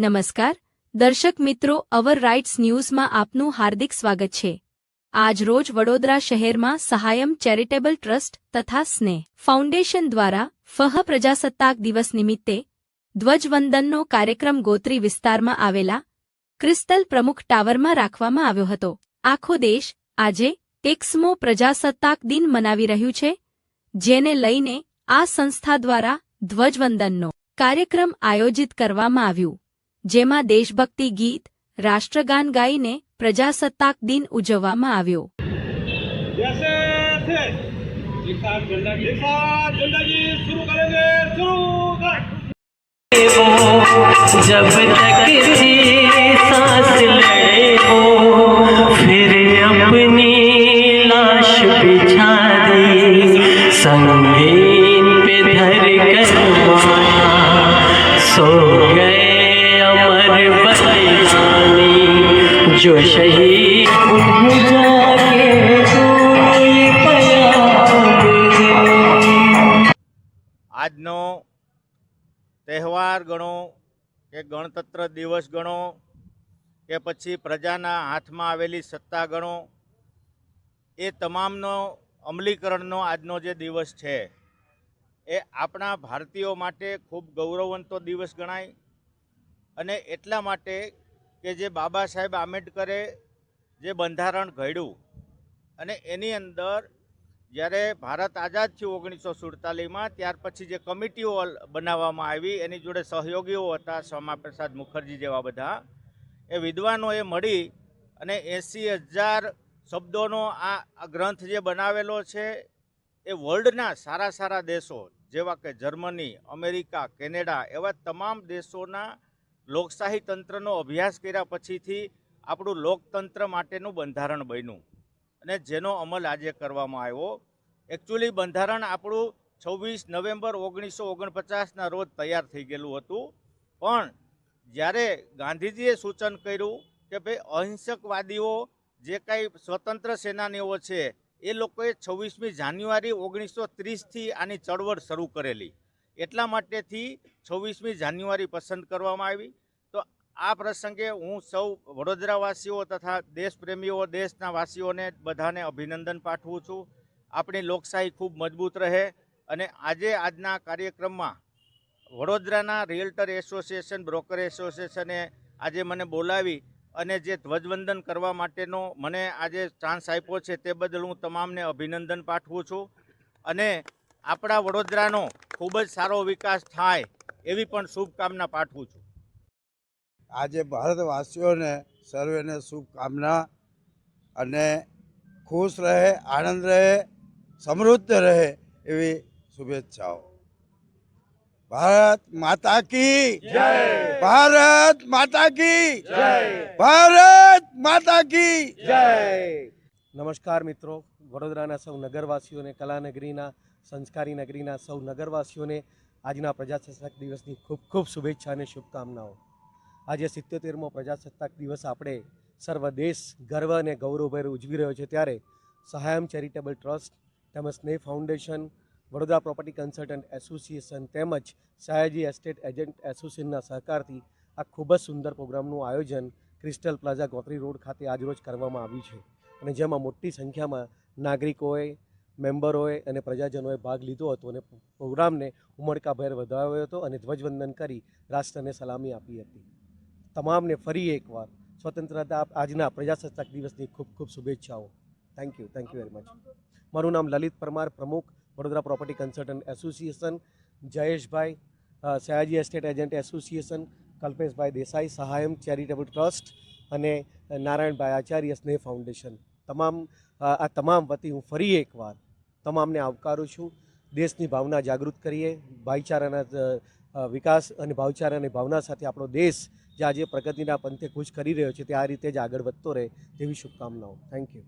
નમસ્કાર. દર્શક મિત્રો, અવર રાઇટ્સ ન્યૂઝમાં આપનું હાર્દિક સ્વાગત છે. આજ રોજ વડોદરા શહેરમાં સહાયમ ચેરિટેબલ ટ્રસ્ટ તથા સ્નેહ ફાઉન્ડેશન દ્વારા ફહ પ્રજાસત્તાક દિવસ નિમિત્તે ધ્વજવંદનનો કાર્યક્રમ ગોત્રી વિસ્તારમાં આવેલા ક્રિસ્ટલ પ્રમુખ ટાવરમાં રાખવામાં આવ્યો હતો. આખો દેશ આજે એકસમો પ્રજાસત્તાક દિન મનાવી રહ્યું છે, જેને લઈને આ સંસ્થા દ્વારા ધ્વજવંદનનો કાર્યક્રમ આયોજિત કરવામાં આવ્યું. જેમાં દેશભક્તિ ગીત રાષ્ટ્રગાન ગાઈને પ્રજાસત્તાક દિન ઉજવવામાં આવ્યો जैसे थे एक साथ गंदा एक साथ गंदा जी शुरू करेंगे शुरू कर जब तक थी सांस लड़े हो फिर अपनी लाश बिछा दी संगीन पे धर कर माया सो जो शहीद उन्हें जाके कोई पयाग दे આજનો તહેવાર ગણો કે ગણતંત્ર દિવસ ગણો કે પછી પ્રજાના હાથમાં આવેલી સત્તા ગણો એ તમામનો અમલીકરણનો આજનો જે દિવસ છે એ આપણા ભારતીયો માટે ખૂબ ગૌરવવંતો દિવસ ગણાય અને એટલા માટે કે જે બાબા સાહેબ આંબેડકરે જે બંધારણ ઘડ્યું અને એની અંદર જ્યારે ભારત આઝાદ થયું ઓગણીસો સુડતાલીસમાં, ત્યાર પછી જે કમિટીઓ બનાવવામાં આવી, એની જોડે સહયોગીઓ હતા શ્યામાપ્રસાદ મુખર્જી જેવા બધા, એ વિદ્વાનોએ મળી અને એંસી હજાર શબ્દોનો આ ગ્રંથ જે બનાવેલો છે, એ વર્લ્ડના સારા સારા દેશો જેવા કે જર્મની, અમેરિકા, કેનેડા એવા તમામ દેશોના લોકશાહી તંત્રનો અભ્યાસ કર્યા પછીથી આપણું લોકતંત્ર માટેનું બંધારણ બન્યું. અને જેનો અમલ આજે કરવામાં આવ્યો. એકચ્યુઅલી બંધારણ આપણું છવ્વીસ નવેમ્બર ઓગણીસો ઓગણપચાસના રોજ તૈયાર થઈ ગયેલું હતું. પણ જ્યારે ગાંધીજીએ સૂચન કર્યું કે ભાઈ અહિંસકવાદીઓ જે કાંઈ સ્વતંત્ર સેનાનીઓ છે, એ લોકોએ છવ્વીસમી જાન્યુઆરી ઓગણીસો ત્રીસથી આની ચળવળ શરૂ કરેલી. એટલા માટેથી છવ્વીસમી જાન્યુઆરી પસંદ કરવામાં આવી. તો આ પ્રસંગે હું સૌ વડોદરાવાસીઓ તથા દેશપ્રેમીઓ, દેશના વાસીઓને બધાને અભિનંદન પાઠવું છું. આપણી લોકશાહી ખૂબ મજબૂત રહે અને આજે આજના કાર્યક્રમમાં વડોદરાના રિયલ્ટર એસોસિએશન, બ્રોકર એસોસિએશને આજે મને બોલાવી અને જે ધ્વજવંદન કરવા માટેનો મને આજે ચાન્સ આપ્યો છે તે બદલ હું તમામને અભિનંદન પાઠવું છું. અને આપણા વડોદરાનો ખૂબ જ સારો વિકાસ થાય એવી પણ શુભકામના પાઠવું છું. આજે ભારતવાસીઓને સર્વેને શુભકામના અને ખુશ રહે આનંદ રહે સમૃદ્ધ રહે એવી શુભેચ્છાઓ. ભારત માતા કી જય! ભારત માતા કી જય! ભારત માતા કી જય! નમસ્કાર મિત્રો. વડોદરાના સૌ નગરવાસીઓને, કલાનગરીના, સંસ્કારી નગરીના સૌ નગરવાસીઓને આજના પ્રજાસત્તાક દિવસની ખૂબ ખૂબ શુભેચ્છા અને શુભકામનાઓ. આજે સિત્યોતેરમો પ્રજાસત્તાક દિવસ આપણે સર્વ દેશ ગર્વ અને ગૌરવભેર ઉજવી રહ્યો છે ત્યારે સહાયમ ચેરિટેબલ ટ્રસ્ટ તેમજ Sneh foundation, Vadodara property consultant association તેમજ સયાજી એસ્ટેટ એજન્ટ એસોસિએશનના સહકારથી આ ખૂબ જ સુંદર પ્રોગ્રામનું આયોજન ક્રિસ્ટલ પ્લાઝા ગોત્રી રોડ ખાતે આજરોજ કરવામાં આવ્યું છે. અને જેમાં મોટી સંખ્યામાં નાગરિકોએ, મેમ્બરોએ અને પ્રજાજનોએ ભાગ લીધો હતો અને પ્રોગ્રામને ઉમળકાભેર વધાવ્યો હતો અને ધ્વજવંદન કરી રાષ્ટ્રને સલામી આપી હતી. તમામને ફરી એકવાર સ્વતંત્રતા આજના પ્રજાસત્તાક દિવસની ખૂબ ખૂબ શુભેચ્છાઓ. Thank you thank you very much મારું નામ લલિત પરમાર, પ્રમુખ Vadodara property consultant association, Jayeshbhai Sayaji estate agent association, Kalpeshbhai Desai, Sahayam charitable trust અને નારાયણભાઈ આચાર્ય સ્નેહ ફાઉન્ડેશન. તમામ આ તમામ વતી હું ફરી એકવાર તમામને આવકારું છું. દેશની ભાવના જાગૃત કરીએ. ભાઈચારાના વિકાસ અને ભાઈચારાની ભાવના સાથે આપણો દેશ જે આજે પ્રગતિના પંથે કૂચ કરી રહ્યો છે તે આ રીતે જ આગળ વધતો રહે તેવી શુભકામનાઓ. Thank you